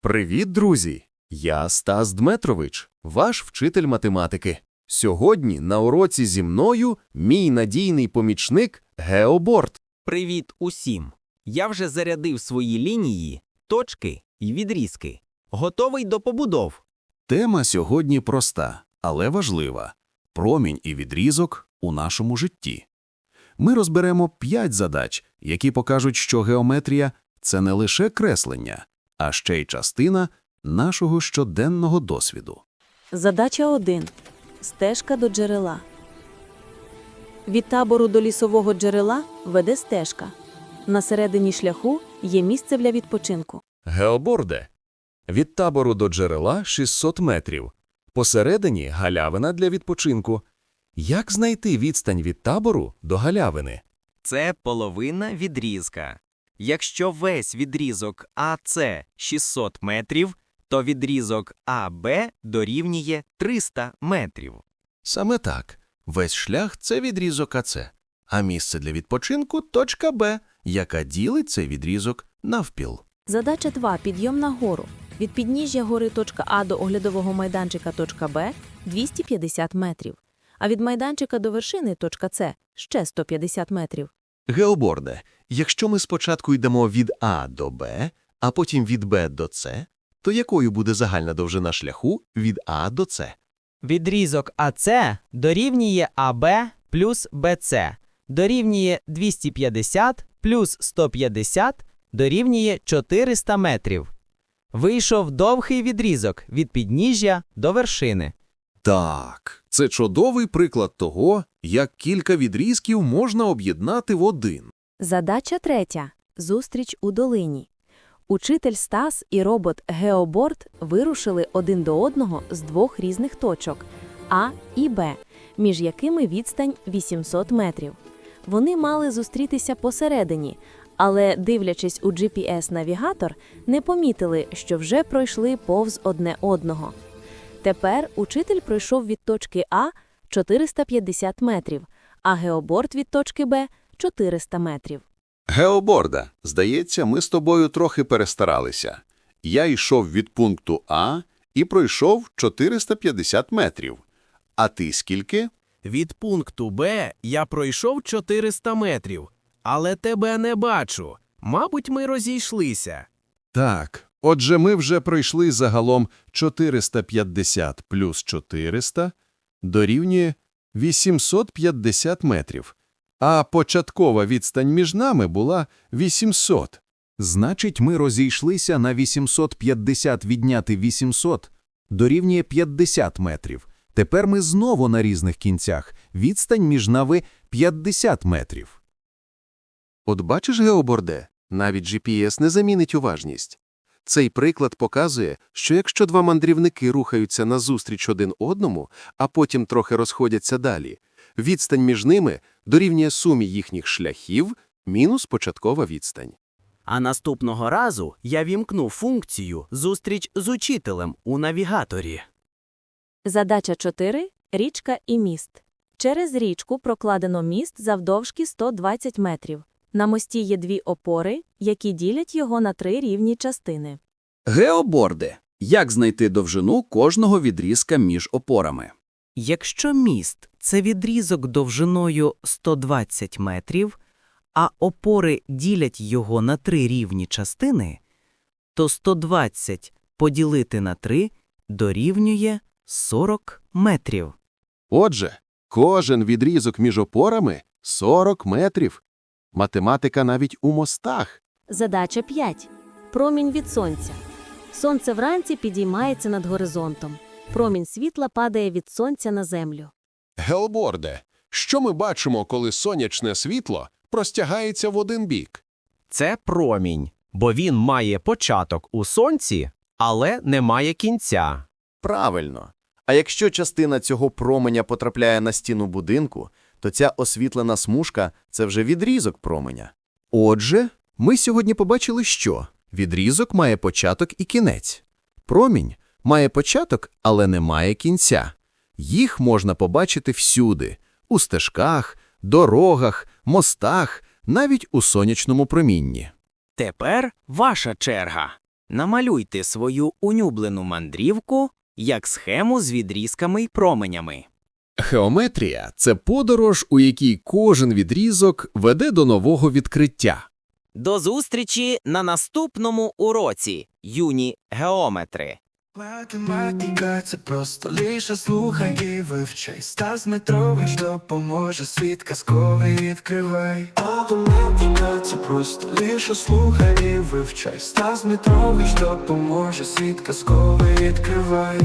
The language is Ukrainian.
Привіт, друзі! Я Стас Дметрович, ваш вчитель математики. Сьогодні на уроці зі мною мій надійний помічник Геоборд. Привіт усім! Я вже зарядив свої лінії, точки і відрізки. Готовий до побудов. Тема сьогодні проста, але важлива – промінь і відрізок у нашому житті. Ми розберемо п'ять задач, які покажуть, що геометрія – це не лише креслення, а ще й частина нашого щоденного досвіду. Задача 1. Стежка до джерела. Від табору до лісового джерела веде стежка. На середині шляху є місце для відпочинку. Геоборде. Від табору до джерела 600 метрів. Посередині галявина для відпочинку. Як знайти відстань від табору до галявини? Це половина відрізка. Якщо весь відрізок АС 600 метрів, то відрізок АБ дорівнює 300 метрів. Саме так. Весь шлях – це відрізок АЦ, а місце для відпочинку – точка Б, яка ділить цей відрізок навпіл. Задача 2. Підйом на гору. Від підніжжя гори точка А до оглядового майданчика точка Б 250 метрів. А від майданчика до вершини точка С ще 150 метрів. Геоборде, якщо ми спочатку йдемо від А до Б, а потім від Б до С, то якою буде загальна довжина шляху від А до С? Відрізок АЦ дорівнює АБ плюс БЦ, дорівнює 250 плюс 150 дорівнює 400 метрів. Вийшов довгий відрізок від підніжжя до вершини. Так, це чудовий приклад того, як кілька відрізків можна об'єднати в один. Задача 3. Зустріч у долині. Учитель Стас і робот Геоборд вирушили один до одного з двох різних точок А і Б, між якими відстань 800 метрів. Вони мали зустрітися посередині, але, дивлячись у GPS-навігатор, не помітили, що вже пройшли повз одне одного. Тепер учитель пройшов від точки А 450 метрів, а Геоборд від точки Б 400 метрів. Геоборда, здається, ми з тобою трохи перестаралися. Я йшов від пункту А і пройшов 450 метрів. А ти скільки? Від пункту Б я пройшов 400 метрів, але тебе не бачу. Мабуть, ми розійшлися. Так, отже, ми вже пройшли загалом 450 плюс 400 дорівнює 850 метрів, а початкова відстань між нами була 800. Значить, ми розійшлися на 850 відняти 800 дорівнює 50 метрів. Тепер ми знову на різних кінцях. Відстань між нами 50 метрів. От бачиш, Геоборде, навіть GPS не замінить уважність. Цей приклад показує, що якщо два мандрівники рухаються назустріч один одному, а потім трохи розходяться далі, відстань між ними дорівнює сумі їхніх шляхів мінус початкова відстань. А наступного разу я вімкну функцію «Зустріч з учителем» у навігаторі. Задача 4. Річка і міст. Через річку прокладено міст завдовжки 120 метрів. На мості є дві опори, які ділять його на три рівні частини. Геоборде. Як знайти довжину кожного відрізка між опорами? Якщо міст це відрізок довжиною 120 метрів, а опори ділять його на три рівні частини, то 120 поділити на 3 дорівнює 40 метрів. Отже, кожен відрізок між опорами 40 метрів. Математика навіть у мостах. Задача 5. Промінь від сонця. Сонце вранці підіймається над горизонтом. Промінь світла падає від сонця на землю. Геоборде, що ми бачимо, коли сонячне світло простягається в один бік? Це промінь, бо він має початок у сонці, але не має кінця. Правильно. А якщо частина цього променя потрапляє на стіну будинку, то ця освітлена смужка – це вже відрізок променя. Отже, ми сьогодні побачили, що відрізок має початок і кінець. Промінь має початок, але не має кінця. Їх можна побачити всюди – у стежках, дорогах, мостах, навіть у сонячному промінні. Тепер ваша черга. Намалюйте свою улюблену мандрівку як схему з відрізками й променями. Геометрія це подорож, у якій кожен відрізок веде до нового відкриття. До зустрічі на наступному уроці, юні геометри. Математика це просто лише слухай і вивчай. Стас допоможе світ казковий відкривай. Математика це просто лише слухай і вивчай. Стас Метрович допоможе світ казковий відкривай.